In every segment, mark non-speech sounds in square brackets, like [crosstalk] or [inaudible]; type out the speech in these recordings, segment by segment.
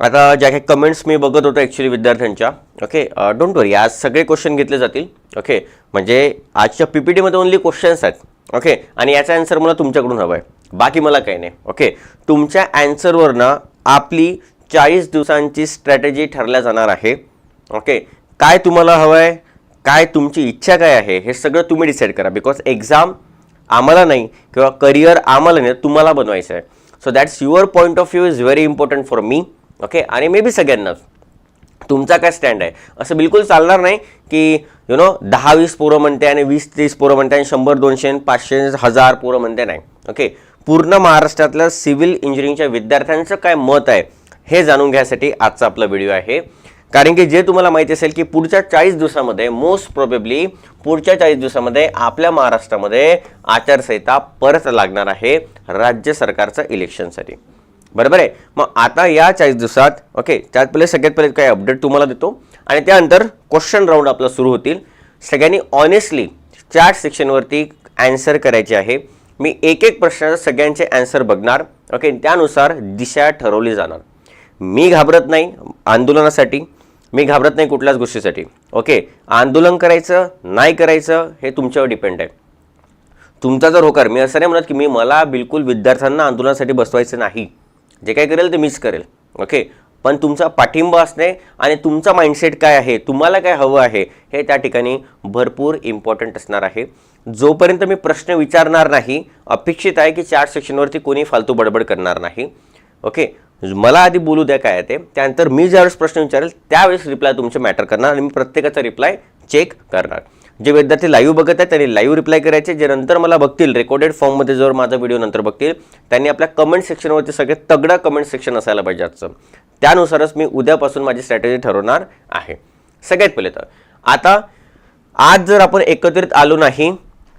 आता ज्या काही कमेंट्स मी बघत होतो ॲक्च्युली विद्यार्थ्यांच्या ओके डोंट वरी आज सगळे क्वेश्चन घेतले जातील ओके म्हणजे आजच्या पी पी टीमध्ये ओनली क्वेश्चन्स आहेत ओके आणि याचा आन्सर मला तुमच्याकडून हवा आहे बाकी मला काही नाही ओके तुमच्या ॲन्सरवरनं आपली चाळीस दिवसांची स्ट्रॅटेजी ठरल्या जाणार आहे ओके काय तुम्हाला हवं आहे काय तुमची इच्छा काय आहे हे सगळं तुम्ही डिसाईड करा बिकॉज एक्झाम आम्हाला नाही किंवा करिअर आम्हाला नाही तुम्हाला बनवायचं आहे. So that's your point of view is very important for me okay आणि मे बी सगळ्यांनाच. तुमचा काय स्टँड आहे? असं बिलकुल चालणार नाही की यु नो दहा वीस पोरं म्हणते आणि वीस तीस पोरं म्हणते आणि शंभर दोनशे पाचशे हजार पोरं म्हणते नाही. ओके पूर्ण महाराष्ट्रातल्या सिव्हिल इंजिनिअरिंगच्या विद्यार्थ्यांचं काय मत आहे हे जाणून घ्यायसाठी आजचा आपला व्हिडिओ आहे. कारण की जे तुम्हाला माहिती असेल की पुढच्या चाळीस दिवसामध्ये मोस्ट प्रोबेबली पुढच्या चाळीस दिवसामध्ये आपल्या महाराष्ट्रामध्ये आचारसंहिता परत लागणार आहे राज्य सरकारचं इलेक्शनसाठी बरोबर आहे? मग आता या चाळीस दिवसात ओके त्यात पहिले सगळ्यात पहिले काही अपडेट तुम्हाला देतो. आणि त्यानंतर क्वेश्चन राऊंड आपला सुरू होतील. सगळ्यांनी ऑनेस्टली चार्ट सेक्शनवरती ॲन्सर करायचे आहे. मी एक एक प्रश्नाचं सगळ्यांचे ॲन्सर बघणार ओके त्यानुसार दिशा ठरवली जाणार. मी घाबरत नाही आंदोलनासाठी मी घाबरत नाही कुठल्याच गोष्टीसाठी ओके आंदोलन करायचं नाही करायचं हे तुमच्यावर डिपेंड आहे. तुमचा जर होकार मी असं नाही म्हणत की मी मला बिलकुल विद्यार्थ्यांना आंदोलनासाठी बसवायचं नाही. जे काय करेल ते मीच करेल. ओके? पण तुमचा पाठिंबा असणे आणि तुमचा माइंडसेट काय आहे तुम्हाला काय हवं आहे हे त्या ठिकाणी भरपूर इम्पॉर्टंट असणार आहे. जोपर्यंत मी प्रश्न विचारणार नाही अपेक्षित आहे की चार सेक्शनवरती कोणी फालतू बडबड करणार नाही. ओके? मला आधी बोलू द्या काय ते. त्यानंतर मी ज्यावेळेस प्रश्न विचारेल त्यावेळेस रिप्लाय तुमचे मॅटर करणार आणि मी प्रत्येकाचा रिप्लाय चेक करणार. जे विद्यार्थी लाईव्ह बघत आहेत त्यांनी लाईव्ह रिप्लाय करायचे जे नंतर मला बघतील रेकॉर्डेड फॉर्ममध्ये जर माझा व्हिडिओ नंतर बघतील त्यांनी आपल्या कमेंट सेक्शनवरती सगळे तगडा कमेंट सेक्शन असायला पाहिजे आजचं. त्यानुसारच मी उद्यापासून माझी स्ट्रॅटेजी ठरवणार आहे. सगळ्यात पहिले तर आता आज जर आपण एकत्रित आलो नाही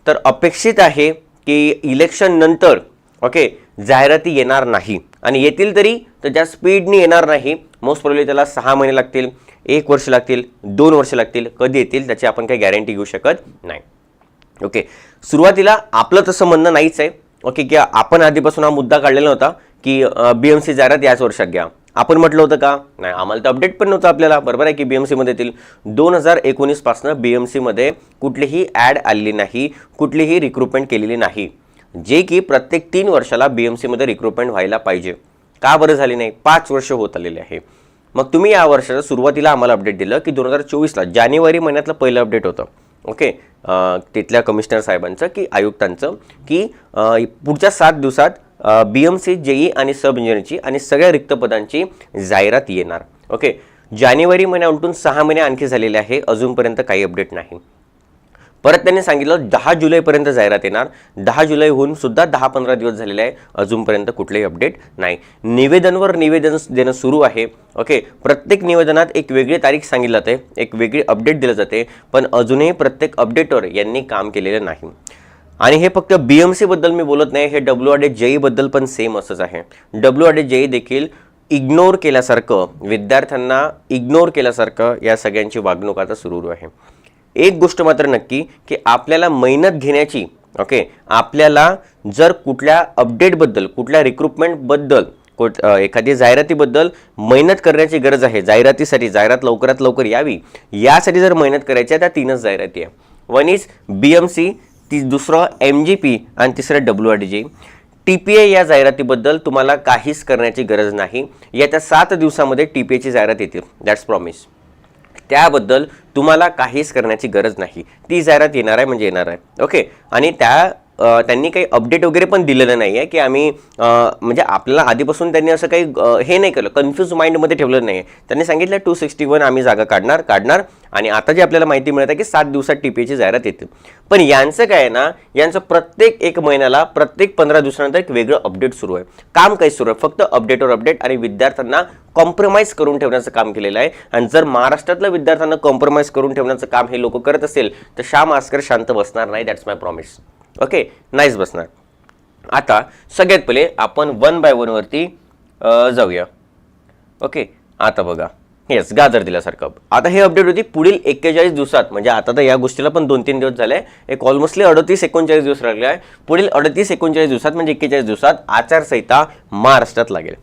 तर अपेक्षित आहे की इलेक्शन नंतर ओके जाहिराती येणार नाही. आणि येतील तरी तर ज्या स्पीडनी येणार नाही मोस्ट प्रॉब्ली त्याला सहा महिने लागतील एक वर्ष लागतील दोन वर्ष लागतील कधी येतील त्याची आपण काही गॅरंटी घेऊ शकत नाही. ओके सुरुवातीला आपलं तसं म्हणणं नाहीच आहे. ओके की आपण आधीपासून हा मुद्दा काढलेला होता की बी एम सी जाहिरात याच वर्षात घ्या. आपण म्हटलं होतं का? नाही आम्हाला तर अपडेट पण नव्हतं आपल्याला. बरोबर आहे की बी एम सीमध्ये येतील. दोन हजार एकोणीसपासनं बी एम सीमध्ये कुठलीही ॲड आलेली नाही कुठलीही रिक्रुटमेंट केलेली नाही. जे की प्रत्येक तीन वर्षाला बी एम सीमध्ये रिक्रुटमेंट व्हायला पाहिजे. का बरं झाली नाही? पाच वर्ष होत आलेले आहे. मग तुम्ही या वर्षाच्या सुरुवातीला आम्हाला अपडेट दिलं की दोन हजार चोवीसला जानेवारी महिन्यातलं पहिलं अपडेट होतं. ओके तिथल्या कमिशनर साहेबांचं की आयुक्तांचं की पुढच्या सात दिवसात बी एम सी जेई आणि सब इंजिनियरची आणि सगळ्या रिक्त पदांची जाहिरात येणार. ओके जानेवारी महिन्या उलटून सहा महिने आणखी झालेले आहे. अजूनपर्यंत काही अपडेट नाही. परत त्यांनी सांगितलं दहा जुलैपर्यंत जाहिरात येणार. दहा जुलै होऊन सुद्धा दहा पंधरा दिवस झालेले आहे. अजूनपर्यंत कुठलेही अपडेट नाही. निवेदनवर निवेदन देणं सुरू आहे. ओके प्रत्येक निवेदनात एक वेगळी तारीख सांगितली जाते. एक वेगळी अपडेट दिलं जाते. पण अजूनही प्रत्येक अपडेटवर यांनी काम केलेलं नाही. आणि हे फक्त बी एम सीबद्दल मी बोलत नाही. हे डब्ल्यू आर डी जेईबद्दल पण सेम असंच आहे. डब्ल्यू आर डी जेई देखील इग्नोर केल्यासारखं विद्यार्थ्यांना इग्नोर केल्यासारखं या सगळ्यांची वागणूक आता सुरू आहे. एक गोष्ट मात्र नक्की की आपल्याला मेहनत घेण्याची ओके आपल्याला जर कुठल्या अपडेटबद्दल कुठल्या रिक्रुटमेंटबद्दल कुठ एखादी जाहिरातीबद्दल मेहनत करण्याची गरज आहे जाहिरातीसाठी जाहिरात लवकरात लवकर यावी यासाठी जर मेहनत करायची आहे त्या तीनच जाहिराती आहे. One is B M C ती दुसरं एम जी पी आणि तिसरं W R D G T P A या जाहिरातीबद्दल तुम्हाला काहीच करण्याची गरज नाही. येत्या सात दिवसामध्ये टी पी एची जाहिरात येतील. दॅट्स प्रॉमिस त्याबद्दल तुम्हाला काहीच करण्याची गरज नाही. ती जाहिरात येणार आहे म्हणजे येणार आहे. ओके? आणि त्या त्यांनी काही अपडेट वगैरे पण दिलेलं नाही आहे की आम्ही म्हणजे आपल्याला आधीपासून त्यांनी असं काही हे नाही केलं कन्फ्यूज माइंडमध्ये ठेवलं नाही आहे त्यांनी सांगितलं टू सिक्स्टी वन आम्ही जागा काढणार काढणार आणि आता जी आपल्याला माहिती मिळत आहे की सात दिवसात टी पीची जाहिरात येते. पण यांचं काय आहे ना यांचं प्रत्येक एक महिन्याला प्रत्येक पंधरा दिवसानंतर एक वेगळं अपडेट सुरू आहे. काम काही सुरू आहे फक्त अपडेटवर अपडेट आणि विद्यार्थ्यांना कॉम्प्रोमाइज करून ठेवण्याचं काम केलेलं आहे. आणि जर महाराष्ट्रातल्या विद्यार्थ्यांना कॉम्प्रोमाइज करून ठेवण्याचं काम हे लोक करत असेल तर श्याम आस्कर शांत बसणार नाही दॅट्स माय प्रॉमिस ओके नाहीच बसणार. आता सगळ्यात पहिले आपण वन बाय वनवरती जाऊया. ओके आता बघा. येस गाजर दिल्यासारखं. आता हे अपडेट होती पुढील एक्केचाळीस दिवसात म्हणजे आता तर या गोष्टीला पण दोन तीन दिवस झाले एक ऑलमोस्टली अडतीस एकोणचाळीस दिवस लागले आहे. पुढील अडतीस एकोणचाळीस दिवसात म्हणजे एक्केचाळीस दिवसात आचारसंहिता महाराष्ट्रात लागेल.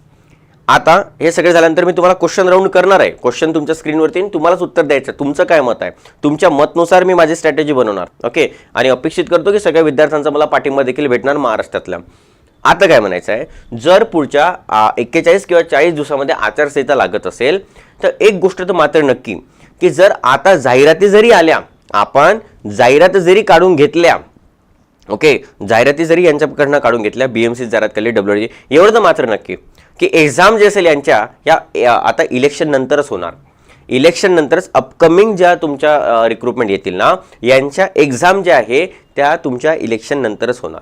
आता हे सगळे झाल्यानंतर मी तुम्हाला क्वेश्चन राऊंड करणार आहे. क्वेश्चन तुमच्या स्क्रीनवरती तुम्हालाच उत्तर द्यायचं आहे. तुमचं काय मत आहे? तुमच्या मतनुसार मी माझी स्ट्रॅटेजी बनवणार. ओके आणि अपेक्षित करतो की सगळ्या विद्यार्थ्यांचा मला पाठिंबा देखील भेटणार महाराष्ट्रातल्या. आता काय म्हणायचं आहे? जर पुढच्या एक्केचाळीस किंवा चाळीस दिवसामध्ये आचारसंहिता लागत असेल तर एक गोष्ट तर मात्र नक्की की जर आता जाहिराती जरी आल्या आपण जाहिरात जरी काढून घेतल्या ओके जाहिराती जरी यांच्याकडनं काढून घेतल्या बी एम सी जाहिरात केली डब्ल्यू एवढं तर मात्र नक्की. की एक्झाम जे असेल यांच्या या आता इलेक्शन नंतरच होणार. इलेक्शन नंतरच अपकमिंग ज्या तुमच्या रिक्रुटमेंट येतील ना यांच्या एक्झाम ज्या आहे त्या तुमच्या इलेक्शन नंतरच होणार.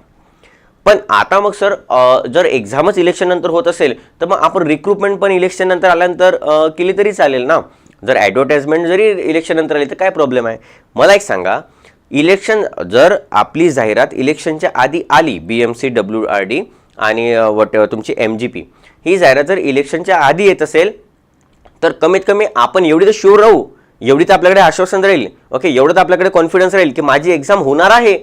पण आता मग सर जर एक्झामच इलेक्शन नंतर होत असेल तर मग आपण रिक्रुटमेंट पण इलेक्शन नंतर आल्यानंतर केली तरी चालेल ना? जर ॲडव्हर्टाइजमेंट जरी इलेक्शन नंतर आली तर काय प्रॉब्लेम आहे? मला एक सांगा इलेक्शन जर आपली जाहिरात इलेक्शनच्या आधी आली B M C W R D आणि वट तुमची एम जी पी ही जाहिरात जर इलेक्शनच्या आधी येत असेल तर कमीत कमी आपण एवढी तर शुअर राहू. एवढी तर आपल्याकडे आश्वासन राहील. ओके एवढं तर आपल्याकडे कॉन्फिडन्स राहील की माझी एक्झाम होणार आहे.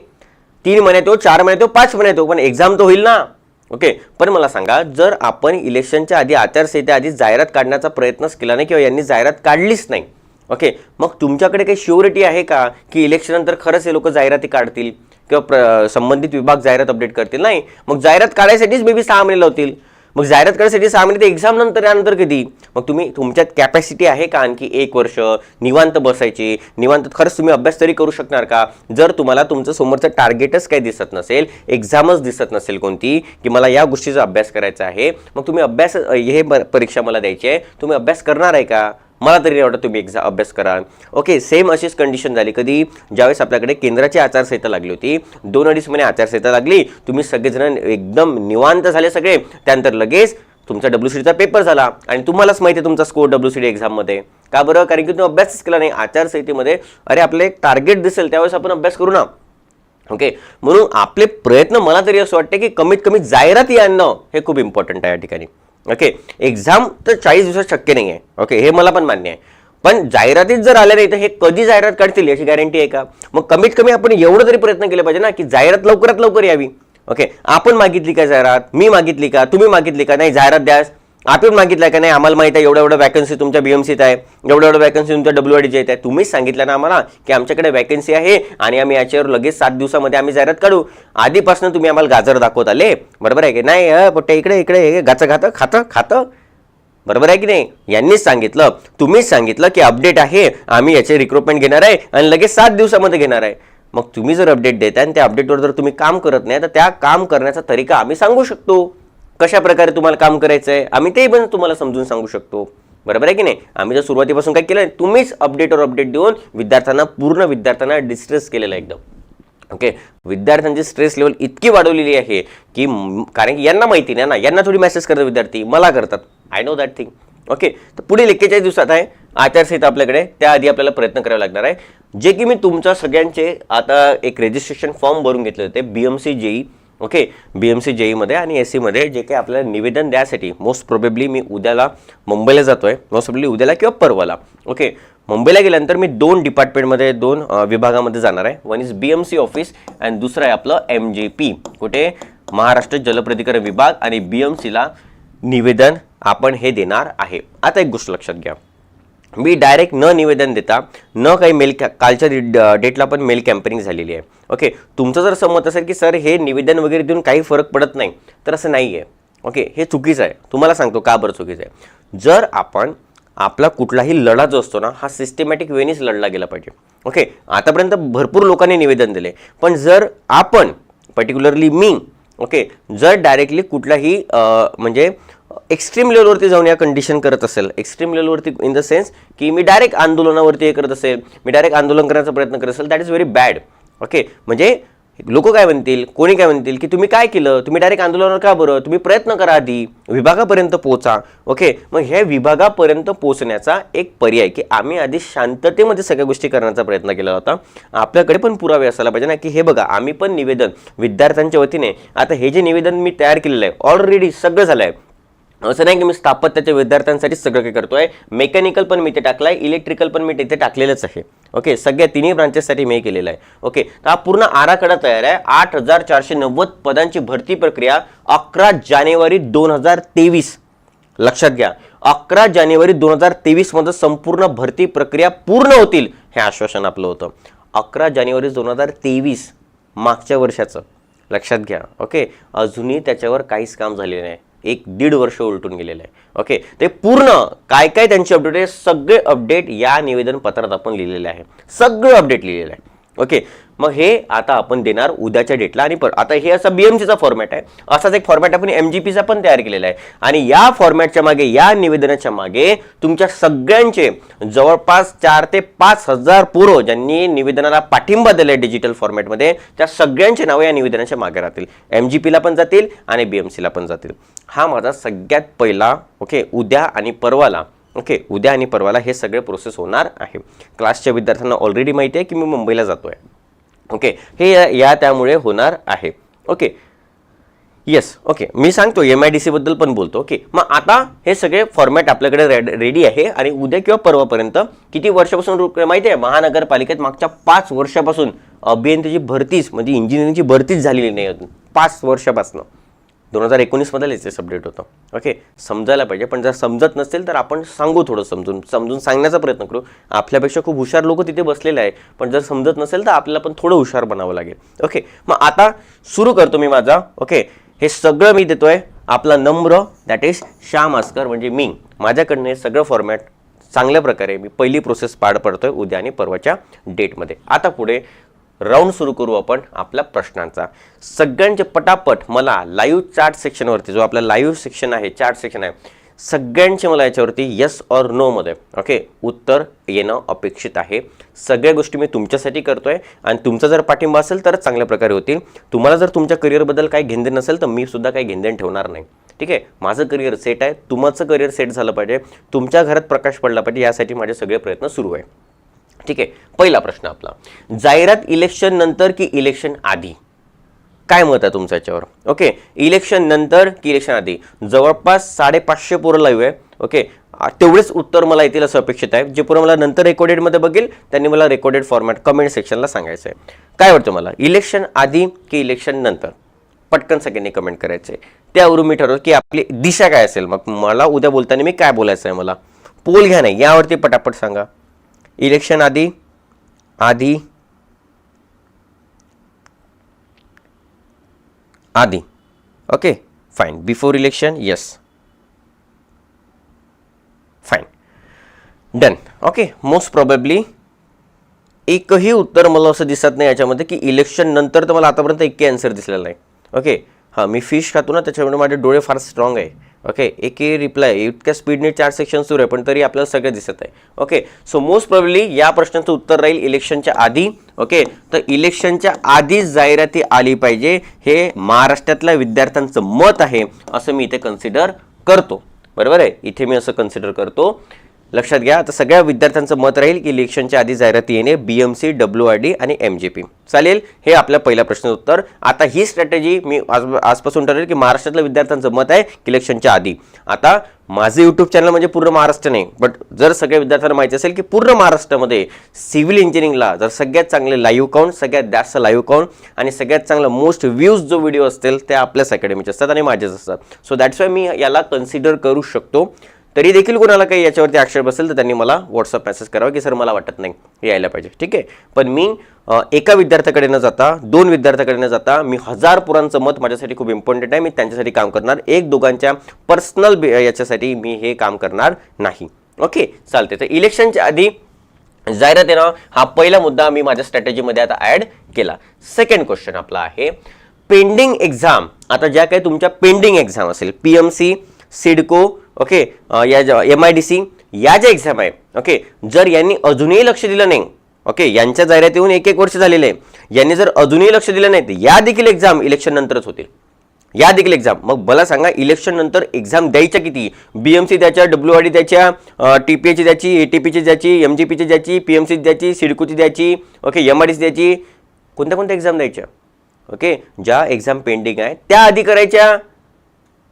तीन महिन्यात हो चार महिन्यात हो पाच महिन्यात हो पण एक्झाम तर होईल ना. ओके पण मला सांगा जर आपण इलेक्शनच्या आधी आचारसंहिता आधी जाहिरात काढण्याचा प्रयत्नच केला नाही किंवा यांनी जाहिरात काढलीच नाही. ओके मग तुमच्याकडे काही श्युरिटी आहे का की इलेक्शननंतर खरंच हे लोक जाहिराती काढतील? किंवा प्र संबंधित विभाग जाहिरात अपडेट करतील? नाही. मग जाहिरात काढायसाठीच मे बी सहा महिने लावतील. मग जाहिरात करण्यासाठी सहा महिने एक्झाम नंतर यानंतर कधी? मग तुम्ही तुमच्यात कॅपॅसिटी आहे का आणखी एक वर्ष? निवांत बसायची? निवांत खरंच तुम्ही अभ्यास तरी करू शकणार का? जर तुम्हाला तुमचं समोरचं टार्गेटच काही दिसत नसेल एक्झामच दिसत नसेल कोणती की मला या गोष्टीचा अभ्यास करायचा आहे मग तुम्ही अभ्यास हे परीक्षा मला द्यायची आहे तुम्ही अभ्यास करणार आहे का? मला तरी नाही वाटत तुम्ही एक्झाम अभ्यास करा ओके सेम अशीच कंडिशन झाली. कधी ज्यावेळेस आपल्याकडे केंद्राची आचारसंहिता लागली होती दोन अडीच महिने आचारसंहिता लागली तुम्ही सगळेजण एकदम निवांत झाले सगळे. त्यानंतर लगेच तुमचा डब्ल्यू सी डीचा पेपर झाला आणि तुम्हालाच माहिती आहे तुमचा स्कोर डब्ल्यू सी डी एक्झाममध्ये का बरं? कारण की तुम्ही अभ्यासच केला नाही. आचारसंहितेमध्ये अरे आपलं एक टार्गेट दिसेल त्यावेळेस आपण अभ्यास करू ना. ओके म्हणून आपले प्रयत्न मला तरी असं वाटतं की कमीत कमी जाहिराती आणणं हे खूप इम्पॉर्टंट आहे या ठिकाणी. ओके एक्झाम तर चाळीस दिवसात शक्य नाही आहे ओके हे मला पण मान्य आहे. पण जाहिरातीत जर आल्या नाही तर हे कधी जाहिरात काढतील याची गॅरंटी आहे का? मग कमीत कमी आपण एवढं तरी प्रयत्न केले पाहिजे ना की जाहिरात लवकरात लवकर यावी. ओके आपण मागितली का जाहिरात? मी मागितली का? तुम्ही मागितली का? नाही जाहिरात द्यास. आपण मागितलं का नाही? आम्हाला माहिती आहे एवढं एवढं वॅकन्सी तुमच्या बीएमसीत आहे एवढं एवढं वॅकन्सी तुमच्या डब्ल्यू आडीच्या येत आहे. तुम्हीच सांगितलं ना आम्हाला की आमच्याकडे वॅकन्सी आहे आणि आम्ही याच्यावर लगेच सात दिवसामध्ये आम्ही जाहिरात काढू. आधीपासून तुम्ही आम्हाला गाजर दाखवत आले. बरोबर आहे की नाही? पट्ट्या इकडे इकडे हे गाचं खातं खातं खातं. बरोबर आहे की नाही? यांनीच सांगितलं तुम्हीच सांगितलं की अपडेट आहे आम्ही याचे रिक्रुटमेंट घेणार आहे आणि लगेच सात दिवसामध्ये घेणार आहे. मग तुम्ही जर अपडेट देताय आणि त्या अपडेटवर जर तुम्ही काम करत नाही तर त्या काम करण्याचा तरीका आम्ही सांगू शकतो. कशा प्रकारे तुम्हाला काम करायचं आहे आम्ही ते पण तुम्हाला समजून सांगू शकतो. बरोबर आहे की नाही? आम्ही जर सुरुवातीपासून काय केलं तुम्हीच अपडेटवर अपडेट देऊन विद्यार्थ्यांना पूर्ण विद्यार्थ्यांना डिस्ट्रेस केलेलं आहे एकदम. ओके विद्यार्थ्यांची स्ट्रेस लेवल इतकी वाढवलेली आहे की कारण की यांना माहिती नाही ना यांना थोडी मेसेज करतात विद्यार्थी मला करतात. I know that thing okay तर पुढील एक्केचाळीस दिवसात आहे आचारसंहिता आपल्याकडे त्याआधी आपल्याला प्रयत्न करावा लागणार आहे. जे की मी तुमच्या सगळ्यांचे आता एक रजिस्ट्रेशन फॉर्म भरून घेतले होते B M C JE okay B M C जेईमध्ये आणि एस सीमध्ये जे काही आपल्याला निवेदन द्यासाठी मोस्ट प्रोबेबली मी उद्याला मुंबईला जातो आहे मोस्ट प्रोबेबली उद्याला किंवा परवाला. ओके मुंबईला गेल्यानंतर मी दोन डिपार्टमेंटमध्ये दोन विभागामध्ये जाणार आहे. One is B M C office and दुसरं आहे आपलं एम जे पी कुठे? महाराष्ट्र जलप्राधिकरण विभाग आणि बी एम सीला निवेदन आपण हे देणार आहे. आता एक गोष्ट लक्षात घ्या. मी डायरेक्ट न निवेदन देता न काही मेल कॅ- कालच्या डेटला पण मेल कॅम्पेनिंग झालेली आहे. ओके तुमचं जर समत असेल की सर हे निवेदन वगैरे देऊन काही फरक पडत नाही तर असं नाही आहे ओके हे चुकीचं आहे. तुम्हाला सांगतो का बरं चुकीचं आहे. जर आपण आपला कुठलाही लढा जो असतो ना हा सिस्टमॅटिक वेनीच लढला गेला पाहिजे. ओके आतापर्यंत भरपूर लोकांनी निवेदन दिले. पण जर आपण पर्टिक्युलरली मी ओके जर डायरेक्टली कुठलाही म्हणजे एक्स्ट्रीम लेवलवरती जाऊन या कंडिशन करत असेल. एक्स्ट्रीम लेवलवरती इन द सेन्स की मी डायरेक्ट आंदोलनावरती हे करत असेल मी डायरेक्ट आंदोलन करण्याचा प्रयत्न करत असेल that is very bad okay म्हणजे लोक काय म्हणतील? कोणी काय म्हणतील? की तुम्ही काय केलं? तुम्ही डायरेक्ट आंदोलनावर का बरं? तुम्ही प्रयत्न करा आधी विभागापर्यंत पोहोचा. ओके मग ह्या विभागापर्यंत पोहोचण्याचा एक पर्याय की आम्ही आधी शांततेमध्ये सगळ्या गोष्टी करण्याचा प्रयत्न केला होता. आपल्याकडे पण पुरावे असायला पाहिजे ना की हे बघा आम्ही पण निवेदन विद्यार्थ्यांच्या वतीने आता हे जे निवेदन मी तयार केलेलं आहे ऑलरेडी सगळं झालं आहे असं नाही की मी स्थापत्याच्या विद्यार्थ्यांसाठी सगळं काही करतो आहे मेकॅनिकल पण मी ते आहे इलेक्ट्रिकल पण मी तिथे टाकलेलंच आहे. ओके सगळ्या तिन्ही ब्रांचेससाठी मी केलेलं आहे. ओके तर हा पूर्ण आराखडा तयार आहे. आठ हजार चारशे नव्वद पदांची भरती प्रक्रिया अकरा जानेवारी दोन हजार तेवीस. लक्षात घ्या अकरा जानेवारी दोन हजार तेवीसमध्ये संपूर्ण भरती प्रक्रिया पूर्ण होतील हे आश्वासन आपलं होतं. अकरा जानेवारी दोन हजार तेवीस मागच्या वर्षाचं. लक्षात घ्या ओके अजूनही त्याच्यावर काहीच काम झालेलं नाही. एक दीड वर्ष उलटून गेलेलं आहे. ओके ते पूर्ण काय काय त्यांचे अपडेट आहे सगळे अपडेट या निवेदन पत्रात आपण लिहिलेले आहे. सगळं अपडेट लिहिलेलं आहे. ओके. मग हे आता आपण देणार उद्याच्या डेटला आणि पर आता हे असा बीएमसीचा फॉर्मॅट आहे. असाच एक फॉर्मॅट आपण एम जी पीचा पण तयार केलेला आहे. आणि या फॉर्मॅटच्या मागे या निवेदनाच्या मागे तुमच्या सगळ्यांचे जवळपास चार ते पाच हजार पूर्व ज्यांनी निवेदनाला पाठिंबा दिला डिजिटल फॉर्मॅटमध्ये त्या सगळ्यांचे नावं या निवेदनाच्या मागे राहतील. एम जी पीला पण जातील आणि बी एम सीला पण जातील. हा माझा सगळ्यात पहिला ओके उद्या आणि परवाला ओके उद्या आणि परवाला हे सगळे प्रोसेस होणार आहे. क्लासच्या विद्यार्थ्यांना ऑलरेडी माहिती आहे की मी मुंबईला जातो आहे ओके हे या- या त्यामुळे होणार आहे. ओके येस ओके मी सांगतो एम आय डी सीबद्दल पण बोलतो. ओके मग आता हे सगळे फॉर्मॅट आपल्याकडे रेड रेडी आहे आणि उद्या किंवा परवापर्यंत किती वर्षापासून रु- माहिती आहे महानगरपालिकेत मागच्या पाच वर्षापासून अभियंत्याची भरतीच म्हणजे इंजिनिअरिंगची भरतीच झालेली नाही अजून. पाच वर्षापासून. दोन हजार एकोणीसमध्ये लेटेस्ट अपडेट होतं. ओके समजायला पाहिजे. पण जर समजत नसेल तर आपण सांगू थोडं समजून समजून सांगण्याचा प्रयत्न करू. आपल्यापेक्षा खूप हुशार लोक तिथे बसलेले आहे पण जर समजत नसेल तर आपल्याला पण थोडं हुशार बनावं लागेल. ओके मग आता सुरू करतो मी माझा. ओके हे सगळं मी देतोय. आपला नम्र दॅट इज श्याम आस्कर म्हणजे मी. माझ्याकडनं हे सगळं फॉर्मॅट चांगल्या प्रकारे मी पहिली प्रोसेस पार पडतोय उद्या आणि परवाच्या डेटमध्ये आता पुढे राऊंड सुरू करू आपण आपल्या प्रश्नांचा. सगळ्यांचे पटापट मला लाईव्ह चार्ट सेक्शनवरती जो आपला लाईव्ह सेक्शन आहे चार्ट सेक्शन आहे सगळ्यांचे मला याच्यावरती येस ऑर नोमध्ये ओके उत्तर येणं अपेक्षित आहे. सगळ्या गोष्टी मी तुमच्यासाठी करतो आहे आणि तुमचा जर पाठिंबा असेल तरच चांगल्या प्रकारे होतील. तुम्हाला जर तुमच्या करिअरबद्दल काही घेणदेण नसेल तर मी सुद्धा काही घेणदेण ठेवणार नाही. ठीक आहे? माझं करिअर सेट आहे तुमचं करिअर सेट झालं पाहिजे. तुमच्या घरात प्रकाश पडला पाहिजे यासाठी माझे सगळे प्रयत्न सुरू आहे. ठीक आहे पहिला प्रश्न आपला. जाहिरात इलेक्शन नंतर की इलेक्शन आधी? काय मत आहे तुमचं याच्यावर? ओके इलेक्शन नंतर की इलेक्शन आधी? जवळपास साडेपाचशे पोरं लाईव आहे. ओके तेवढेच उत्तर मला येतील असं अपेक्षित आहे. जे पोरं मला नंतर रेकॉर्डेडमध्ये बघेल त्यांनी मला रेकॉर्डेड फॉर्मॅट कमेंट सेक्शनला सांगायचं आहे. काय वाटतं मला इलेक्शन आधी की इलेक्शन नंतर? पटकन सगळ्यांनी कमेंट करायचे त्यावरून मी ठरवलं की आपली दिशा काय असेल? मग मला उद्या बोलताना मी काय बोलायचं आहे मला? पोल घ्या नाही यावरती पटापट सांगा. इलेक्शन आधी आधी आधी. Okay fine. Before election yes. Fine. Done. Okay most probably एकही उत्तर मला असं दिसत नाही याच्यामध्ये की इलेक्शन नंतर तर मला आतापर्यंत एकही आन्सर दिसलेला नाही. ओके हां मी फिश खातो ना त्याच्यामुळे माझे डोळे फार स्ट्रॉंग आहे. ओके एके रिप्लाय इतक्या स्पीडने चार सेक्शन सुरू आहे पण तरी आपल्याला सगळं दिसत आहे. ओके सो मोस्ट प्रॉब्ली या प्रश्नाचं उत्तर राहील इलेक्शनच्या आधी. ओके तर इलेक्शनच्या आधीच जाहिराती आली पाहिजे. हे महाराष्ट्रातल्या विद्यार्थ्यांचं मत आहे असं मी इथे कन्सिडर करतो. बरोबर आहे? इथे मी असं कन्सिडर करतो. लक्षात घ्या आता सगळ्या विद्यार्थ्यांचं मत राहील की इलेक्शनच्या आधी जाहिराती येणे B M C W R D आणि एम जे पी चालेल? हे आपल्या पहिल्या प्रश्नाचं उत्तर आता ही स्ट्रॅटेजी मी आज आजपासून ठरवेल की महाराष्ट्रातल्या विद्यार्थ्यांचं मत आहे की इलेक्शनच्या आधी. आता माझं यूट्यूब चॅनल म्हणजे पूर्ण महाराष्ट्र नाही बट जर सगळ्या विद्यार्थ्यांना माहिती असेल की पूर्ण महाराष्ट्रामध्ये सिव्हिल इंजिनिअरिंगला जर सगळ्यात चांगले लाईव्ह काउंट सगळ्यात जास्त लाईव्ह काउंट आणि सगळ्यात चांगला मोस्ट व्ह्यूज जो व्हिडिओ असतील ते आपल्याच अकॅडमीचे असतात आणि माझेच असतात. सो दॅट्स वाय मी याला कन्सिडर करू शकतो. तरी देखील कोणाला काही याच्यावरती आक्षेप असेल तर त्यांनी मला व्हॉट्सअप मेसेज करावा की सर मला वाटत नाही यायला पाहिजे. ठीक आहे? पण मी एका विद्यार्थ्याकडे न जाता दोन विद्यार्थ्याकडे न जाता मी हजार पुरांचं मत माझ्यासाठी खूप इम्पॉर्टंट आहे मी त्यांच्यासाठी काम करणार एक दोघांच्या पर्सनल याच्यासाठी मी हे काम करणार नाही. ओके चालते तर इलेक्शनच्या आधी जाहिरात येणं हा पहिला मुद्दा मी माझ्या स्ट्रॅटेजीमध्ये आता ॲड केला. सेकंड क्वेश्चन आपला आहे पेंडिंग एक्झाम आता ज्या काही तुमच्या पेंडिंग एक्झाम असेल P M C CIDCO okay? या या एम आय डी सी या ज्या एक्झाम आहे ओके? जर यांनी अजूनही लक्ष दिलं नाही ओके? यांच्या जाहिरात येऊन एक एक वर्ष झालेले आहे. यांनी जर अजूनही लक्ष दिलं नाही तर या देखील एक्झाम इलेक्शन नंतरच होतील. या देखील एक्झाम मग मला सांगा इलेक्शन नंतर एक्झाम द्यायच्या किती? बी एम सी द्यायच्या डब्ल्यू आर डी द्यायच्या टी पी एची द्यायची ए टी पीची द्यायची एम जी पीची द्यायची पी एम सी द्यायची सिडकोची द्यायची okay? M R D C द्यायची. कोणत्या कोणत्या एक्झाम द्यायच्या? ओके? ज्या एक्झाम पेंडिंग आहे त्या आधी करायच्या.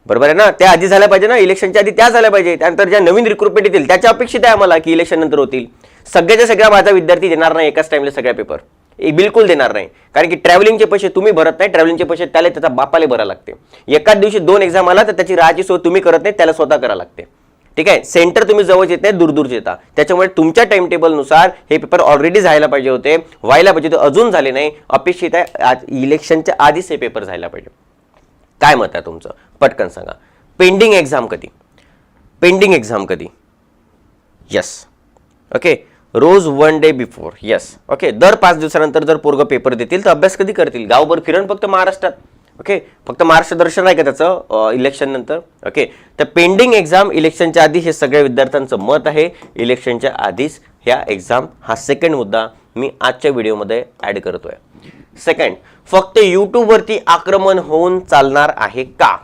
बरोबर आहे ना? त्या आधी झाल्या पाहिजे ना? इलेक्शनच्या आधी त्या झाल्या पाहिजे. त्यानंतर ज्या नवीन रिक्रुटमेंट येतील त्याच्या अपेक्षित आहे आम्हाला की इलेक्शन नंतर होतील. सगळ्याच्या सगळ्या माझा विद्यार्थी देणार नाही एकाच टाइमला सगळ्या पेपर बिलकुल देणार नाही. कारण की ट्रॅव्हलिंगचे पैसे तुम्ही भरत नाही. ट्रॅव्हलिंगचे पैसे त्याला त्याचा बापाला भरायला लागते. एकाच दिवशी दोन एक्झाम आला तर त्याची राहायची सोय तुम्ही करत नाही त्याला स्वतः करायला लागते. ठीक आहे? सेंटर तुम्ही जवळ येत नाही दूर येता. त्याच्यामुळे तुमच्या टाइम टेबलनुसार हे पेपर ऑलरेडी झायला पाहिजे होते. व्हायला पाहिजे होते. अजून झाले नाही. अपेक्षित आहे आज इलेक्शनच्या आधीच हे पेपर झायला पाहिजे. काय मत आहे तुमचं? पटकन सांगा. पेंडिंग एक्झाम कधी? पेंडिंग एक्झाम कधी? यस ओके रोज one day before yes okay दर पाच दिवसानंतर जर पोरगं पेपर देतील तर अभ्यास कधी करतील? गावभर फिरण फक्त महाराष्ट्रात. ओके फक्त महाराष्ट्र दर्शन आहे का त्याचं? इलेक्शन नंतर. ओके तर पेंडिंग एक्झाम इलेक्शनच्या आधी हे सगळ्या विद्यार्थ्यांचं मत आहे. इलेक्शनच्या आधीच ह्या एक्झाम हा सेकंड मुद्दा मी आजच्या व्हिडिओमध्ये ॲड करतो आहे सेकंड फक्त यूट्यूबवरती आक्रमण होऊन चालणार आहे का?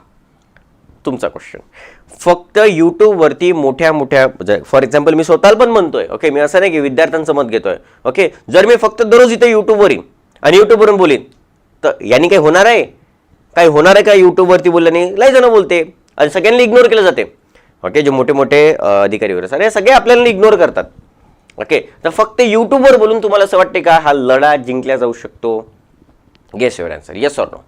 तुमचा क्वेश्चन फक्त यूट्यूबवरती मोठ्या मोठ्या म्हणजे फॉर एक्झाम्पल मी स्वतःला पण म्हणतोय ओके मी असं नाही की विद्यार्थ्यांचं मत घेतोय ओके जर मी फक्त दररोज इथे यूट्यूबवर येईन आणि यूट्यूबवरून बोलीन तर यांनी काही होणार आहे? काही होणार आहे का यूट्यूबवरती बोलल्याने? लय जण बोलते आणि सगळ्यांनी इग्नोर केलं जाते. ओके जे मोठे मोठे अधिकारी वगैरे हे सगळे आपल्याला इग्नोर करतात. ओके तर फक्त यूट्यूबवर बोलून तुम्हाला असं वाटते का हा लढा जिंकला जाऊ शकतो? Guess your answer yes or no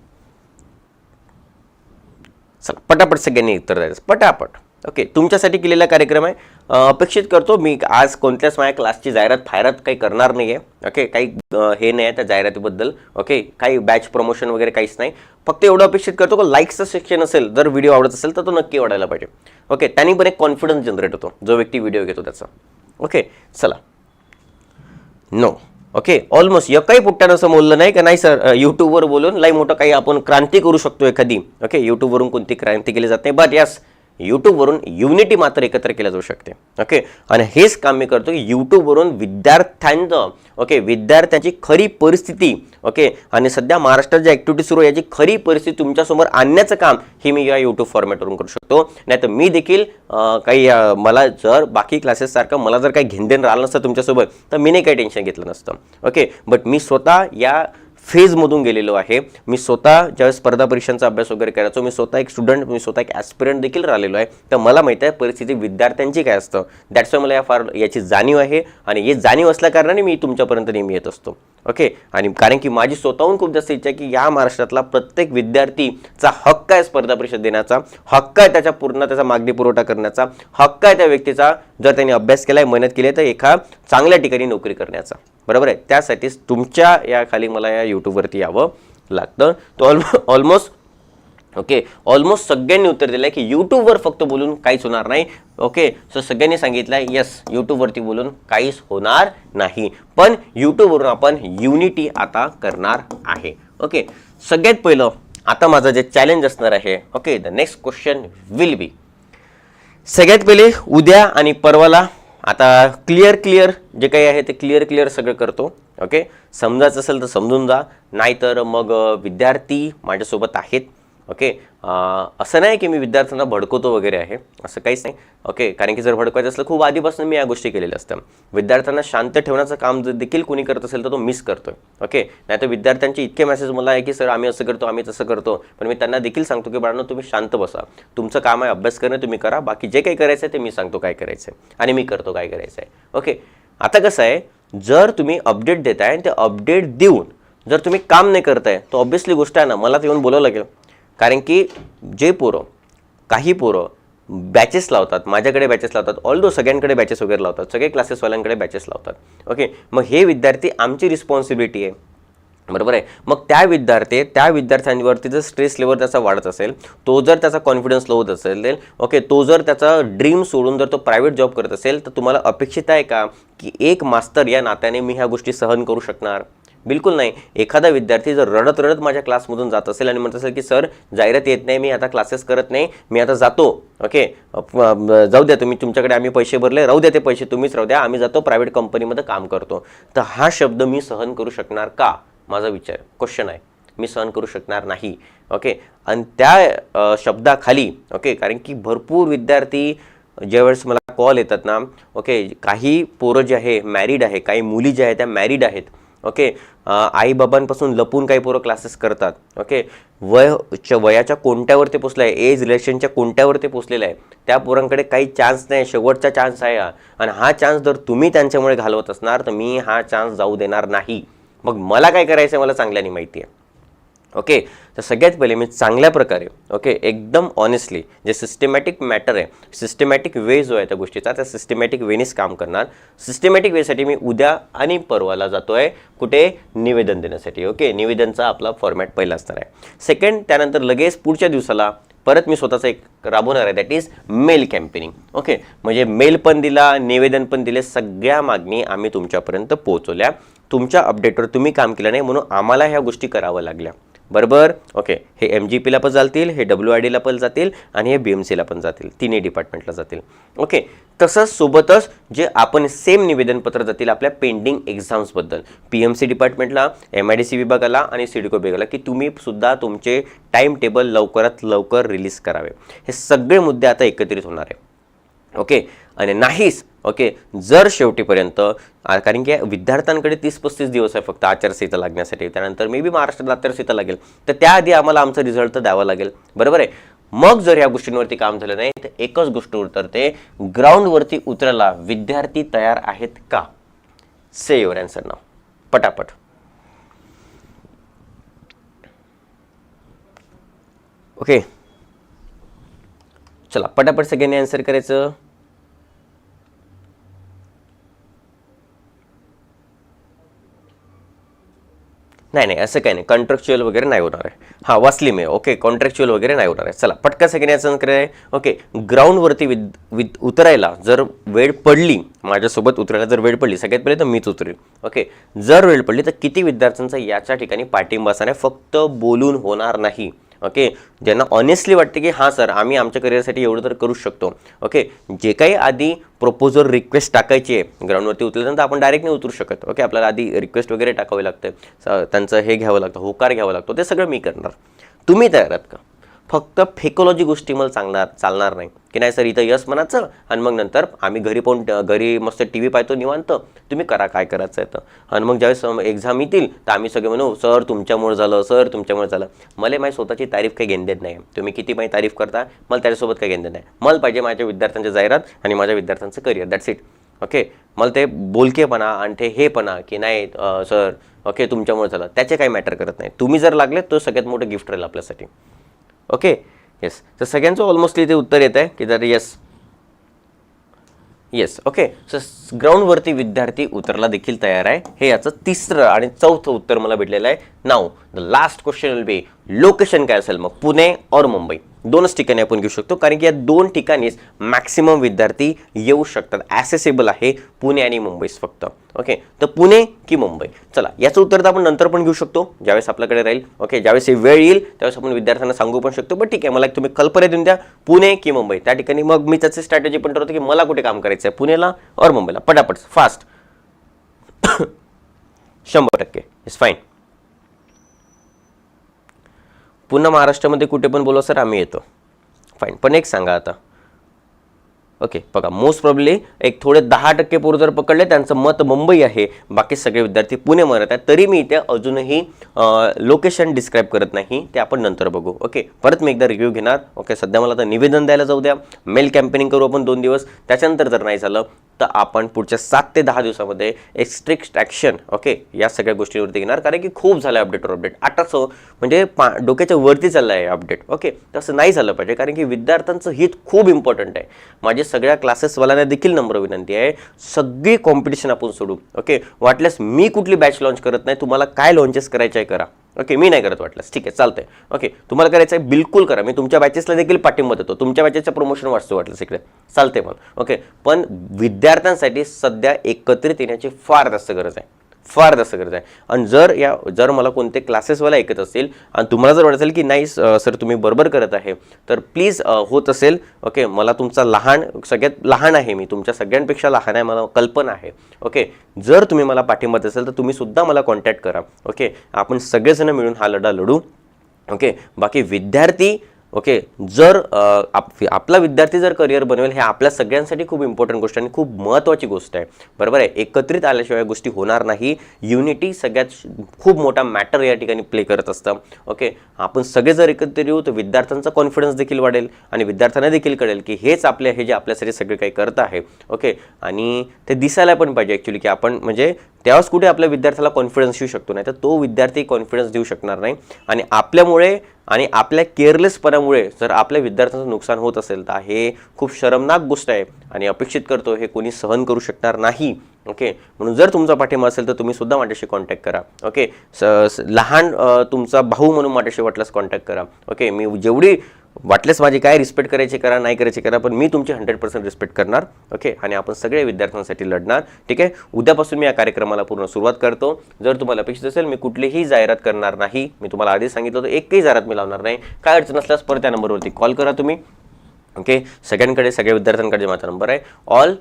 चल पटापट सगळ्यांनी उत्तर द्यायचं. पटापट. ओके तुमच्यासाठी केलेला कार्यक्रम आहे. अपेक्षित करतो मी आज कोणत्याच माझ्या क्लासची जाहिरात फायरात काही करणार नाही आहे ओके काही हे नाही आहे त्या जाहिरातीबद्दल. ओके काही बॅच प्रमोशन वगैरे काहीच नाही. फक्त एवढं अपेक्षित करतो की लाईक्सचं सेक्शन असेल जर व्हिडिओ आवडत असेल तर तो नक्की वाढायला पाहिजे. ओके त्यांनी पण एक कॉन्फिडन्स जनरेट होतो. जो व्यक्ती व्हिडिओ घेतो त्याचा. ओके चला. नो ओके ऑलमोस्ट एकही पुट्ट्यानं असं बोललं नाही का? नाही सर यूट्यूबवर बोलून लई मोठं काही आपण क्रांती करू शकतो एखादी. ओके यूट्यूबवरून कोणती क्रांती केली जात नाही. बट यस यूट्यूबवरून युनिटी मात्र एकत्र केल्या जाऊ शकते. ओके आणि हेच काम मी करतो की यूट्यूबवरून विद्यार्थ्यांचं ओके विद्यार्थ्यांची खरी परिस्थिती ओके आणि सध्या महाराष्ट्रात जी ॲक्टिव्हिटी सुरू आहे याची खरी परिस्थिती तुमच्यासमोर आणण्याचं काम हे मी या यूट्यूब फॉर्मॅटवरून करू शकतो. नाही तर मी देखील काही मला जर बाकी क्लासेससारखं मला जर काही घेणदेण राहिलं नसतं तुमच्यासोबत तर मी नाही काही टेन्शन घेतलं नसतं. ओके बट मी स्वतः या फेजमधून गेलेलो आहे. मी स्वतः ज्यावेळेस स्पर्धा परीक्षांचा अभ्यास वगैरे करायचो मी स्वतः एक स्टुडंट मी स्वतः एक ॲस्पिरंट देखील राहिलेलो आहे. तर मला माहिती आहे परिस्थिती विद्यार्थ्यांची काय असतं. दॅट्स वाय मला या फार याची जाणीव आहे. आणि हे जाणीव असल्या कारणाने मी तुमच्यापर्यंत नेहमी येत असतो. ओके? आणि कारण की माझी स्वतःहून खूप जास्त इच्छा आहे की या महाराष्ट्रातला प्रत्येक विद्यार्थीचा हक्क आहे स्पर्धा परिषद देण्याचा हक्क आहे त्याच्या पूर्ण त्याचा मागणी पुरवठा करण्याचा हक्क आहे त्या व्यक्तीचा जर त्यांनी अभ्यास केला आहे मेहनत केली आहे तर एका चांगल्या ठिकाणी नोकरी करण्याचा. बरोबर आहे? त्यासाठीच तुमच्या या खाली मला या यूट्यूबवरती यावं लागतं. तो ऑलमो ऑलमोस्ट ओके ऑलमोस्ट सगळ्यांनी उत्तर दिलं आहे की यूट्यूबवर फक्त बोलून काहीच होणार नाही. ओके सो सगळ्यांनी सांगितलं आहे येस यूट्यूबवरती बोलून काहीच होणार नाही. पण यूट्यूबवरून आपण युनिटी आता करणार आहे. ओके सगळ्यात पहिलं आता माझं जे चॅलेंज असणार आहे okay the next question will be सगळ्यात पहिले उद्या आणि परवाला आता क्लिअर क्लिअर जे काही आहे ते क्लिअर क्लिअर सगळं करतो. ओके समजायचं असेल तर समजून जा. नाहीतर मग विद्यार्थी माझ्यासोबत आहेत. ओके? असं नाही की मी विद्यार्थ्यांना भडकवतो वगैरे आहे. असं काहीच नाही. ओके? कारण की जर भडकवायचं असलं खूप आधीपासून मी या गोष्टी केलेल्या असतात. विद्यार्थ्यांना शांत ठेवण्याचं काम जर देखील कोणी करत असेल तर तो मिस करतोय. ओके? नाही तर विद्यार्थ्यांचे इतके मेसेज मला आहे की सर आम्ही असं करतो आम्ही तसं करतो. पण मी त्यांना देखील सांगतो की बाळांनो तुम्ही शांत बसा. तुमचं काम आहे अभ्यास करणं तुम्ही करा. बाकी जे काही करायचं आहे ते मी सांगतो काय करायचं आहे आणि मी करतो काय करायचं आहे ओके? आता कसं आहे जर तुम्ही अपडेट देताय आणि ते अपडेट देऊन जर तुम्ही काम नाही करताय तर ऑब्व्हियसली गोष्ट आहे ना मला येऊन बोलावं लागेल. कारण की जे पोरं काही पोरं बॅचेस लावतात माझ्याकडे बॅचेस लावतात ऑल दो सगळ्यांकडे बॅचेस वगैरे लावतात सगळे क्लासेसवाल्यांकडे बॅचेस लावतात. ओके मग हे विद्यार्थी आमची रिस्पॉन्सिबिलिटी आहे. बरोबर आहे? मग त्या विद्यार्थी त्या विद्यार्थ्यांवरती जर स्ट्रेस लेवल त्याचा वाढत असेल तो जर त्याचा कॉन्फिडन्स लो होत असेल ओके तो जर त्याचा ड्रीम सोडून जर तो प्रायव्हेट जॉब करत असेल तर तुम्हाला अपेक्षित आहे का की एक मास्तर या नात्याने मी ह्या गोष्टी सहन करू शकणार? बिलकुल नाही. एखादा विद्यार्थी जर रडत रडत माझ्या क्लासमधून जात असेल आणि म्हणत असेल की सर जाहिरात येत नाही मी आता क्लासेस करत नाही मी आता जातो. ओके? जाऊ द्या तुम्ही तुमच्याकडे आम्ही पैसे भरले राहू द्या ते पैसे तुम्हीच राहू द्या आम्ही जातो प्रायव्हेट कंपनीमध्ये काम करतो. तर हा शब्द मी सहन करू शकणार का? माझा विचार क्वेश्चन आहे. मी सहन करू शकणार नाही. ओके? आणि त्या शब्दाखाली ओके? कारण की भरपूर विद्यार्थी ज्यावेळेस मला कॉल येतात ना ओके? काही पोरं जे आहे मॅरिड आहे काही मुली ज्या आहेत त्या मॅरिड आहेत. ओके? आईबाबांपासून लपून काही पोरं क्लासेस करतात. ओके? वय वयाच्या कोणत्यावर ते पोचलं आहे एज रिलेशनच्या कोणत्यावर ते पोचलेलं आहे? त्या पोरांकडे काही चान्स नाही. शेवटचा चान्स आहे हा. आणि हा चान्स जर तुम्ही त्यांच्यामुळे घालवत असणार तर मी हा चान्स जाऊ देणार नाही. मग मला काय करायचं आहे मला चांगल्याने माहिती आहे ओके? तर सगळ्यात पहिले मी चांगल्या प्रकारे ओके एकदम ऑनेस्टली जे सिस्टमॅटिक मॅटर आहे सिस्टमॅटिक वे जो आहे त्या गोष्टीचा त्या सिस्टमॅटिक वेनीच काम करणार. सिस्टमॅटिक वेसाठी मी उद्या आणि परवाला जातो आहे कुठे? निवेदन देण्यासाठी ओके? निवेदनचा आपला फॉर्मॅट पहिला असणार आहे. सेकंड त्यानंतर लगेच पुढच्या दिवसाला परत मी स्वतःचं एक राबवणार आहे that is mail campaigning okay? म्हणजे मेल पण दिला निवेदन पण दिले सगळ्या मागणी आम्ही तुमच्यापर्यंत पोहोचवल्या. तुमच्या अपडेटवर तुम्ही काम केलं नाही म्हणून आम्हाला ह्या गोष्टी कराव्या लागल्या. बरोबर? ओके हे एम जी पीला पण जातील हे डब्ल्यू आय डीला पण जातील आणि हे बी एम सीला पण जातील. तिन्ही डिपार्टमेंटला जातील. ओके तसंच सोबतच जे आपण सेम निवेदनपत्र जातील आपल्या पेंडिंग एक्झाम्सबद्दल पी एम सी डिपार्टमेंटला एम आय डी सी विभागाला आणि सिडको विभागाला की तुम्ही सुद्धा तुमचे टाईम टेबल लवकरात लवकर रिलीज करावे. हे सगळे मुद्दे आता एकत्रित होणार आहे ओके? आणि नाहीच ओके? जर शेवटीपर्यंत कारण की विद्यार्थ्यांकडे तीस पस्तीस दिवस आहे फक्त आचारसंहिता लागण्यासाठी. त्यानंतर मे बी महाराष्ट्रात आचारसंहिता लागेल. तर त्याआधी आम्हाला आमचा रिझल्ट तर द्यावा लागेल. बरोबर आहे? मग जर या गोष्टींवरती काम झालं नाही तर एकच गोष्ट उतरते. ग्राउंडवरती उतरायला विद्यार्थी तयार आहेत का? से युअर अँसर नाव पटापट. ओके? चला पटापट सगळ्यांनी आन्सर करायचं. नाही नाही असं काही नाही. कॉन्ट्रॅक्च्युअल वगैरे नाही होणार आहे. हां वाचली मी. ओके कॉन्ट्रॅक्च्युअल वगैरे नाही होणार आहे. चला पटका सगळ्यांनी याचं आहे ओके ग्राउंडवरती विद विद उतरायला जर वेळ पडली माझ्यासोबत उतरायला जर वेळ पडली सगळ्यात पहिले तर मीच उतरेल. ओके जर वेळ पडली तर किती विद्यार्थ्यांचा याच्या ठिकाणी पाठिंबा असणार फक्त बोलून होणार नाही. ओके ज्यांना ऑनेस्टली वाटते की हां सर आम्ही आमच्या करिअरसाठी एवढं तर करू शकतो. ओके जे काही आधी प्रपोजल रिक्वेस्ट टाकायची आहे ग्राउंडवरती उतरल्यानंतर आपण डायरेक्ट नाही उतरू शकत. ओके आपल्याला आधी रिक्वेस्ट वगैरे टाकावी लागते. स- त्यांचं हे घ्यावं लागतं होकार घ्यावं लागतो. ते सगळं मी करणार. तुम्ही तयार आहात का? फक्त फेकोलॉजी गोष्टी मला चांगणार चालणार नाही. की नाही सर इथं यस म्हणायचं आणि मग नंतर आम्ही घरी पाहून घरी मस्त टी व्ही पाहतो निवांत. तुम्ही करा काय करायचं आहे तर. आणि मग ज्यावेळेस एक्झाम येतील तर आम्ही सगळे म्हणू सर तुमच्यामुळे झालं सर तुमच्यामुळे झालं. मला माझी स्वतःची तारीफ काही घेण देत नाही. तुम्ही किती माझी तारीफ करता मला त्याच्यासोबत काही घेण देत नाही. मला पाहिजे माझ्या विद्यार्थ्यांच्या जाहिरात आणि माझ्या विद्यार्थ्यांचं करिअर दॅट्स इट ओके मला ते बोलकेपणा आणि ते हेपणा की नाही सर ओके तुमच्यामुळे झालं. त्याचे काही मॅटर करत नाही. तुम्ही जर लागले तो सगळ्यात मोठं गिफ्ट राहील आपल्यासाठी. ओके? येस तर सगळ्यांचं ऑलमोस्टली इथे उत्तर येत आहे की जर येस येस ओके सो ग्राउंडवरती विद्यार्थी उतरला देखील तयार आहे. हे याचं तिसरं आणि चौथं उत्तर मला भेटलेलं आहे. नाव the last question will be location काय असेल? मग पुणे और मुंबई. दोनच ठिकाणी आपण घेऊ शकतो कारण की या दोन ठिकाणीच मॅक्सिमम विद्यार्थी येऊ शकतात. ॲसेसेबल आहे पुणे आणि मुंबईस फक्त. ओके तर पुणे की मुंबई? चला याचं उत्तर तर आपण नंतर पण घेऊ शकतो ज्यावेळेस आपल्याकडे राहील. ओके ज्यावेळेस हे वेळ येईल त्यावेळेस आपण विद्यार्थ्यांना सांगू पण शकतो. बट ठीक आहे मला एक तुम्ही कल्पना देऊन द्या पुणे की मुंबई? त्या ठिकाणी मग मी त्याची स्ट्रॅटेजी पण ठरवतो की मला कुठे काम करायचं आहे पुणेला और मुंबईला. पटापट फास्ट [coughs] शंभर टक्के. इट्स फाईन पुन्हा महाराष्ट्रामध्ये कुठे पण बोलवा सर आम्ही येतो. फाईन पण एक सांगा आता. ओके बघा मोस्ट प्रॉब्ली एक थोडे दहा टक्के पोरं जर पकडले त्यांचं मत मुंबई आहे. बाकी सगळे विद्यार्थी पुणे म्हणत आहेत. तरी मी इथे अजूनही लोकेशन डिस्क्राईब करत नाही. ते आपण नंतर बघू. ओके परत मी एकदा रिव्ह्यू घेणार. ओके सध्या मला आता निवेदन द्यायला जाऊ द्या. मेल कॅम्पेनिंग करू आपण दोन दिवस. त्याच्यानंतर जर नाही झालं तर आपण पुढच्या सात ते दहा दिवसामध्ये एक स्ट्रिक्ट ॲक्शन ओके या सगळ्या गोष्टींवरती घेणार. कारण की खूप झालं अपडेटवर अपडेट आताच म्हणजे पा डोक्याच्या वरती चाललं आहे अपडेट ओके तसं नाही झालं पाहिजे कारण की विद्यार्थ्यांचं हित खूप इम्पॉर्टंट आहे. माझे सगळ्या क्लासेसवाल्यांना देखील नम्र विनंती आहे. सगळी कॉम्पिटिशन आपण सोडू ओके वाटल्यास मी कुठली बॅच लॉन्च करत नाही तुम्हाला काय लॉन्चेस करायचे आहे करा. ओके मी नाही करत वाटल्यास ठीक आहे चालतंय. ओके तुम्हाला करायचं आहे बिलकुल करा. मी तुमच्या बॅचेसला देखील पाठिंबा देतो. तुमच्या बॅचेसचं प्रमोशन वाचतो वाटलं इकडे. चालते पण ओके पण विद्यार्थ्यांसाठी सध्या एकत्रित येण्याची फार जास्त गरज आहे. फार जास्त गरज आहे. आणि जर या जर मला कोणते क्लासेसवाला ऐकत असतील आणि तुम्हाला जर वाटत असेल की नाही सर तुम्ही बरोबर करत आहे तर प्लीज होत असेल ओके मला तुमचा लहान सगळ्यात लहान आहे मी तुमच्या सगळ्यांपेक्षा लहान आहे मला कल्पना आहे ओके. जर तुम्ही मला पाठिंबा देत असेल तर तुम्ही सुद्धा मला कॉन्टॅक्ट करा ओके. आपण सगळेजण मिळून हा लढा लढू ओके. बाकी विद्यार्थी ओके? जर आप आपला विद्यार्थी जर करिअर बनवेल हे आपल्या सगळ्यांसाठी खूप इम्पॉर्टंट गोष्ट आणि खूप महत्त्वाची गोष्ट आहे. बरोबर आहे? एकत्रित आल्याशिवाय गोष्टी होणार नाही. युनिटी सगळ्यात खूप मोठा मॅटर या ठिकाणी प्ले करत असतं. ओके? आपण सगळे जर एकत्र येऊ तर विद्यार्थ्यांचा कॉन्फिडन्स देखील वाढेल आणि विद्यार्थ्यांना देखील कळेल की हेच आपले हे जे आपल्यासाठी सगळे काही करत आहे. ओके? आणि ते दिसायला पण पाहिजे ॲक्च्युली की आपण म्हणजे त्यावेळेस कुठे आपल्या विद्यार्थ्याला कॉन्फिडन्स येऊ शकतो नाही तर तो विद्यार्थी कॉन्फिडन्स देऊ शकणार नाही. आणि आपल्यामुळे आणि आपल्या केअरलेसपणामुळे जर आपल्या विद्यार्थ्यांचं नुकसान होत असेल तर हे खूप शरमनाक गोष्ट आहे आणि अपेक्षित करतो हे कोणी सहन करू शकणार नाही. ओके? म्हणून जर तुमचा पाठिंबा असेल तर तुम्ही सुद्धा माझ्याशी कॉन्टॅक्ट करा. ओके? स लहान तुमचा भाऊ म्हणून माझ्याशी वाटल्यास कॉन्टॅक्ट करा. ओके? मी जेवढी वाटलेस माझी काय रिस्पेक्ट करायची करा नाही करायची करा पण मी तुमची हंड्रेड पर्सेंट रिस्पेक्ट करणार ओके आणि आपण सगळे विद्यार्थ्यांसाठी लढणार ठीक आहे? उद्यापासून मी या कार्यक्रमाला पूर्ण सुरुवात करतो. जर तुम्हाला अपेक्षित असेल मी कुठलीही जाहिरात करणार नाही. मी तुम्हाला आधी सांगितलं होतं एकही जाहिरात मी लावणार नाही. काय अडचण असल्यास परत त्या नंबरवरती कॉल करा तुम्ही. ओके? सगळ्यांकडे सगळ्या विद्यार्थ्यांकडे माझा नंबर आहे. ऑल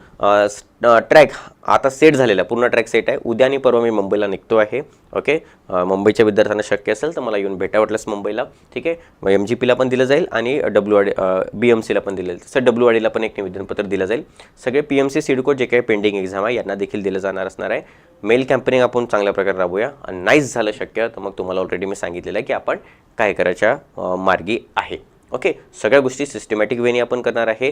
ट्रॅक आता सेट झालेला पूर्ण ट्रॅक सेट आहे. उद्या आणि परवा मी मुंबईला निघतो आहे. ओके? मुंबईच्या विद्यार्थ्यांना शक्य असेल तर मला येऊन भेटा वाटल्यास मुंबईला. ठीक आहे? एम जी पीला पण दिलं जाईल आणि डब्ल्यू आडी बी एम सीला पण दिलं जाईल. तसं डब्ल्यू आडीला पण एक निवेदनपत्र दिलं जाईल. सगळे पी एम सी सिडको जे काही पेंडिंग एक्झाम आहे यांना देखील दिलं जाणार असणार आहे. मेल कॅम्पेनिंग आपण चांगल्या प्रकारे राबूया. आणि नाहीच झालं शक्य तर मग तुम्हाला ऑलरेडी मी सांगितलेलं आहे की आपण काय करायच्या मार्गी आहे. ओके सगळ्या गोष्टी सिस्टमॅटिक वेने आपण करणार आहे.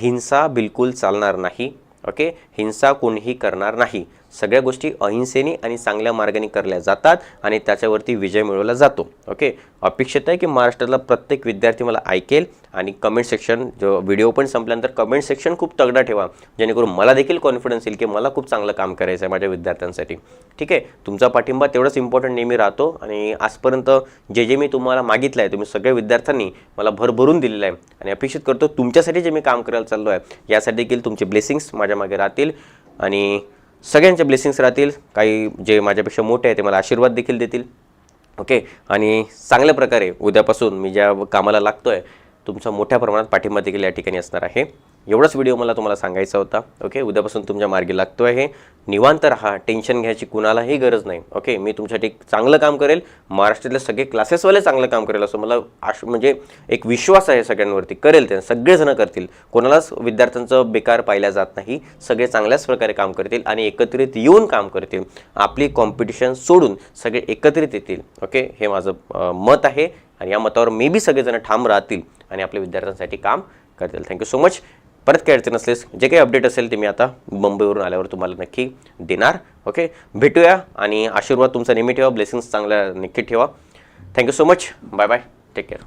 हिंसा बिलकुल चालणार नाही. ओके हिंसा कोणीही करणार नाही. सगळ्या गोष्टी अहिंसेने आणि चांगल्या मार्गाने करल्या जातात आणि त्याच्यावरती विजय मिळवला जातो. ओके अपेक्षित आहे की महाराष्ट्रातला प्रत्येक विद्यार्थी मला ऐकेल आणि कमेंट सेक्शन जो व्हिडिओ पण संपल्यानंतर कमेंट सेक्शन खूप तगडा ठेवा. जेणेकरून मला देखील कॉन्फिडन्स येईल की मला खूप चांगलं काम करायचं आहे माझ्या विद्यार्थ्यांसाठी. ठीक आहे? तुमचा पाठिंबा तेवढंच इम्पॉर्टंट नेहमी राहतो आणि आजपर्यंत जे जे मी तुम्हाला मागितलं आहे तुम्ही सगळ्या विद्यार्थ्यांनी मला भरभरून दिलेलं आहे. आणि अपेक्षित करतो तुमच्यासाठी जे मी काम करायला चाललो आहे यासाठी देखील तुमचे ब्लेसिंग्स माझ्या मागे राहतील. आणि सगळ्यांचे ब्लेसिंग्स राहतील. काही जे माझ्यापेक्षा मोठे आहे ते मला आशीर्वाद देखील देतील. ओके? आणि चांगल्या प्रकारे उद्यापासून मी ज्या कामाला लागतो आहे तुमचा मोठ्या प्रमाणात पाठिंबा देखील या ठिकाणी असणार आहे. एवढाच व्हिडिओ मला तुम्हाला सांगायचा होता ओके? उद्यापासून तुमच्या मार्गी लागतो आहे निवांत राहा टेन्शन घ्यायची कुणालाही गरज नाही ओके? मी तुमच्यासाठी चांगलं काम करेल महाराष्ट्रातले सगळे क्लासेसवाले चांगलं काम करेल असं मला आश म्हणजे एक विश्वास आहे सगळ्यांवरती. करेल ते सगळेजणं करतील. कोणालाच विद्यार्थ्यांचं बेकार पाहिल्या जात नाही. सगळे चांगल्याच प्रकारे काम करतील आणि एकत्रित येऊन काम करतील. आपली कॉम्पिटिशन सोडून सगळे एकत्रित येतील ओके? हे माझं मत आहे आणि या मतावर मे बी सगळेजण ठाम राहतील आणि आपल्या विद्यार्थ्यांसाठी काम करतील. थँक्यू सो मच परत काही अडचण नसलेस जे काही अपडेट असेल ते मी आता मुंबईवरून आल्यावर तुम्हाला नक्की देणार ओके भेटूया आणि आशीर्वाद तुमचा नेहमी ठेवा ब्लेसिंग्स चांगल्या नक्की ठेवा. Thank you so much bye bye take care